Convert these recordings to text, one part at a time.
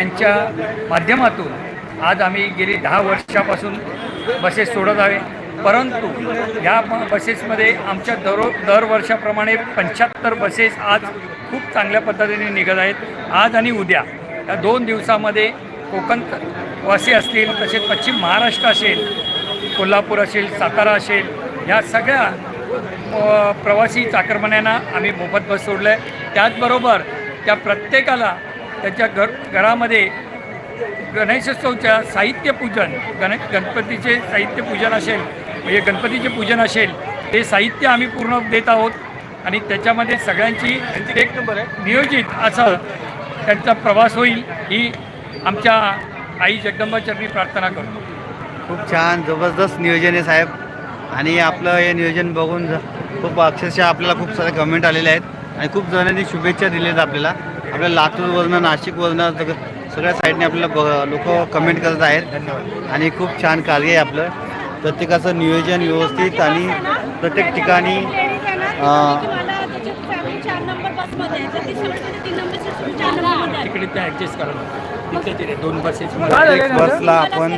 यांच्या माध्यमातून आज आम्ही गेली दहा वर्षापासून बसेस सोडत आहे. परंतु या बसेसमध्ये आमच्या दरो दरवर्षाप्रमाणे पंच्याहत्तर बसेस आज खूप चांगल्या पद्धतीने निघत आहेत. आज आणि उद्या. या दोन दिवसामध्ये कोकण वासी असतील तसेच पश्चिम महाराष्ट्र असेल कोल्हापूर असेल सातारा असेल या सगळ्या प्रवासी चाकरमान्यांना आम्ही मोफत बस सोडलं आहे त्याचबरोबर त्या प्रत्येकाला त्याच्या घर घरामध्ये गणेशोत्सवच्या साहित्यपूजन गण गणपतीचे साहित्यपूजन असेल म्हणजे गणपतीचे पूजन असेल ते साहित्य आम्ही पूर्ण देत आहोत. आणि त्याच्यामध्ये सगळ्यांची एक नियोजित असं त्यांचा प्रवास होईल ही आमच्या आई जगदंबाचरणी प्रार्थना करतो. खूप छान जबरदस्त नियोजन आहे साहेब. आणि आपलं हे नियोजन बघून खूप अक्षरशः आपल्याला खूप सारे कमेंट आलेले आहेत. आणि खूप जणांनी शुभेच्छा दिल्या आहेत आपल्याला. आपल्या लातूरवरनं नाशिकवरनं सगळं सगळ्या साईडने आपल्याला लोक कमेंट करत आहेत. आणि खूप छान कार्य आहे आपलं. प्रत्येकाचं नियोजन व्यवस्थित आणि प्रत्येक ठिकाणी तिकडे ते ॲडजस्ट करा दोन बसेस प्रत्येक बसला आपण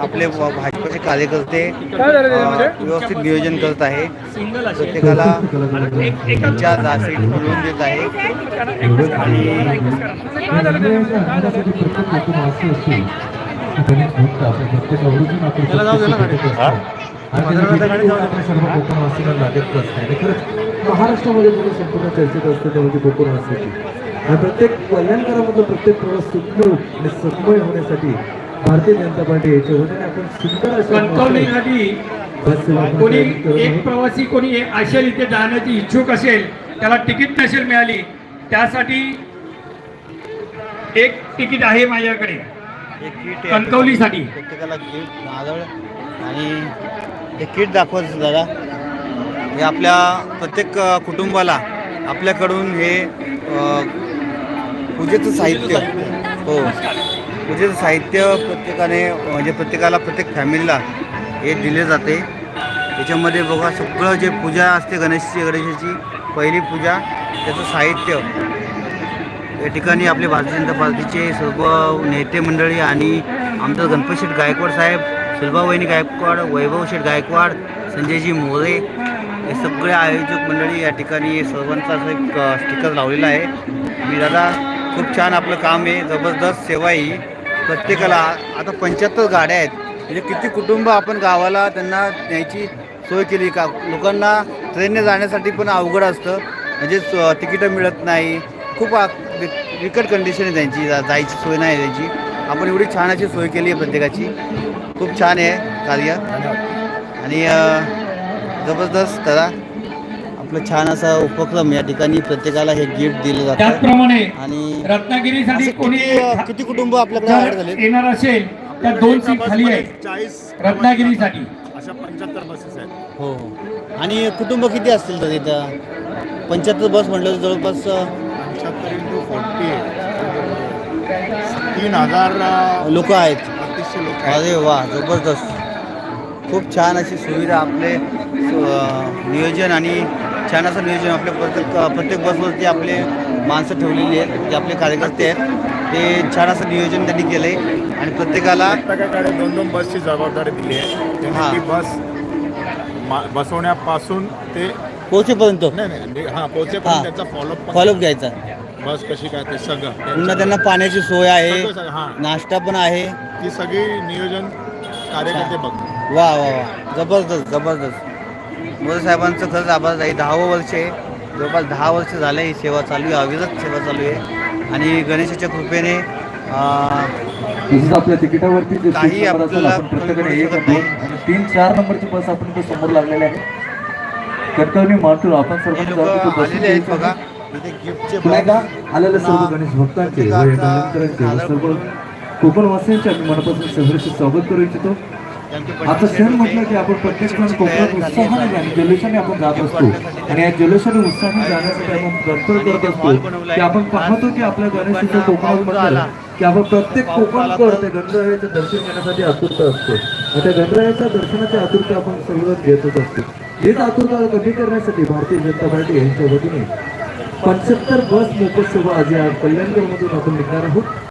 आपले भाजपचे कार्यकर्ते व्यवस्थित नियोजन करत आहे. सिंगल असेल प्रत्येकाला तुमच्या जासीत मिळवून देत आहे. महाराष्ट्रामध्ये जेव्हा संपूर्ण चर्चेत असते तेव्हा ती कोकण वाचण्याची आणि प्रत्येक कल्याणकारामधलं प्रत्येक प्रवास सुखरूप आणि सुखमय होण्यासाठी भारतीय जनता पार्टी याच्या वतीने आपण सुंदर कणकवलीसाठी कोणी एक. प्रवासी कोणी एक असेल इथे जाण्याची इच्छुक असेल त्याला तिकीट नसेल मिळाली त्यासाठी एक तिकीट आहे माझ्याकडे एक किट आहे. कणकवलीसाठी. प्रत्येकाला किट माझ्याजवळ आणि हे किट दाखवत दादा हे आपल्या प्रत्येक कुटुंबाला आपल्याकडून हे पूजेचं साहित्य. हो. पूजेचं साहित्य प्रत्येकाने म्हणजे प्रत्येकाला प्रत्येक फॅमिलीला हे दिले जाते. त्याच्यामध्ये बघा सगळं जे पूजा असते गणेशची गणेशाची पहिली पूजा त्याचं साहित्य. या ठिकाणी आपले भारतीय जनता पार्टीचे सर्व नेते मंडळी आणि आमचं गणपत शेठ गायकवाड साहेब सुलभावहिनी गायकवाड वैभव शेठ गायकवाड संजयजी मोरे हे सगळे आयोजक मंडळी या ठिकाणी सर्वांचा असं एक स्टिकर लावलेला आहे. मी दादा खूप छान आपलं काम आहे. जबरदस्त सेवा आहे ही. प्रत्येकाला आता पंच्याहत्तर गाड्या आहेत. म्हणजे किती कुटुंब आपण गावाला त्यांना न्यायची सोय केली का? लोकांना ट्रेनने जाण्यासाठी पण अवघड असतं. म्हणजे स- तिकीटं मिळत नाही. खूप विकट कंडिशन आहे त्यांची. जा- जायची सोय नाही त्यांची. आपण एवढी छान अशी सोय केली आहे प्रत्येकाची. खूप छान आहे कार्य. आणि जबरदस्त करा. आपलं छान असा उपक्रम या ठिकाणी प्रत्येकाला हे गिफ्ट दिलं जातं. त्याचप्रमाणे आणि रत्नागिरीसाठी असे कोणी किती किती कुटुंब आपल्याकडे ऍड झाले जर येणार असेल त्या दोन सीट खाली आहे. चाळीस रत्नागिरीसाठी. अशा पंच्याहत्तर बसेस आहेत. हो हो. आणि कुटुंब किती असतील तर इथं? पंच्याहत्तर बस म्हटलं तर जवळपास अ, पंच्याहत्तर इंटू फोर्टी तीन हजार अं, लोक आहेत. बत्तीसशे लोक आहेत. अरे वा जबरदस्त. खूप छान अशी सुविधा आपले अ, नियोजन आणि छान असं नियोजन आपल्या प्रत्येक प्रत्येक बसवरती आपले माणसं ठेवलेली आहेत जे आपले कार्यकर्ते आहेत. ते छान असं नियोजन त्यांनी केलं आहे आणि प्रत्येकाला प्रत्येकाकडे दोन दोन बसची जबाबदारी दिली आहे. हां. बस मा- बसवण्यापासून ते पोहोचेपर्यंत. नाही नाही हां. पोहोचेपर्यंत त्याचा फॉलोअप फॉलोअप घ्यायचा. बस कशी काय ते सगळं. पुन्हा त्यांना पाण्याची सोय आहे. सगळं, हां. नाश्ता पण आहे. ती सगळी नियोजन कार्यकर्ते बघतात. वा वा वा. जबरदस्त जबरदस्त. मोदी साहेबांचं खरंच आभार आहे. दहावं वर्ष आहे. जवळपास दहा वर्ष झालं ही सेवा चालू आहे. अविरत सेवा चालू आहे. आणि गणेशाच्या कृपेने तिकिटावरती काही आपल्याला प्रत्येकाने एक तीन चार नंबरची बस आपण समोर लागलेली आहे. कणकवली मातूर आपण सर्वांनी आलेले आहेत बघा. इथे गिफ्टचे सर्व गणेश भक्तांचे सर्व करून कोकणवासियांचे आम्ही मनापासून सहर्ष स्वागत करू इच्छितो. आता सण म्हटलं. की आपण प्रत्येक तयारी कोकणात उत्साहाने आणि जल्लोषाने आपण जात असतो. आणि या जल्लोषाने उत्साहाने जाण्यासाठी आपण प्रयत्न करत असतो की आपण पाहतो की आपल्या गणेशाच्या कोकणात म्हटलं की आपण प्रत्येक कोकणकर त्या गणरायाचं दर्शन घेण्यासाठी आतुरता असतो. आणि त्या गणरायाच्या दर्शनाची आतुरता आपण सर्वजण घेतच असतो. हेच आतुरता कमी करण्यासाठी भारतीय जनता पार्टी यांच्या वतीने पंच्याहत्तर बस मोफत सेवा आज या कल्याणगडमधून आपण निघणार आहोत.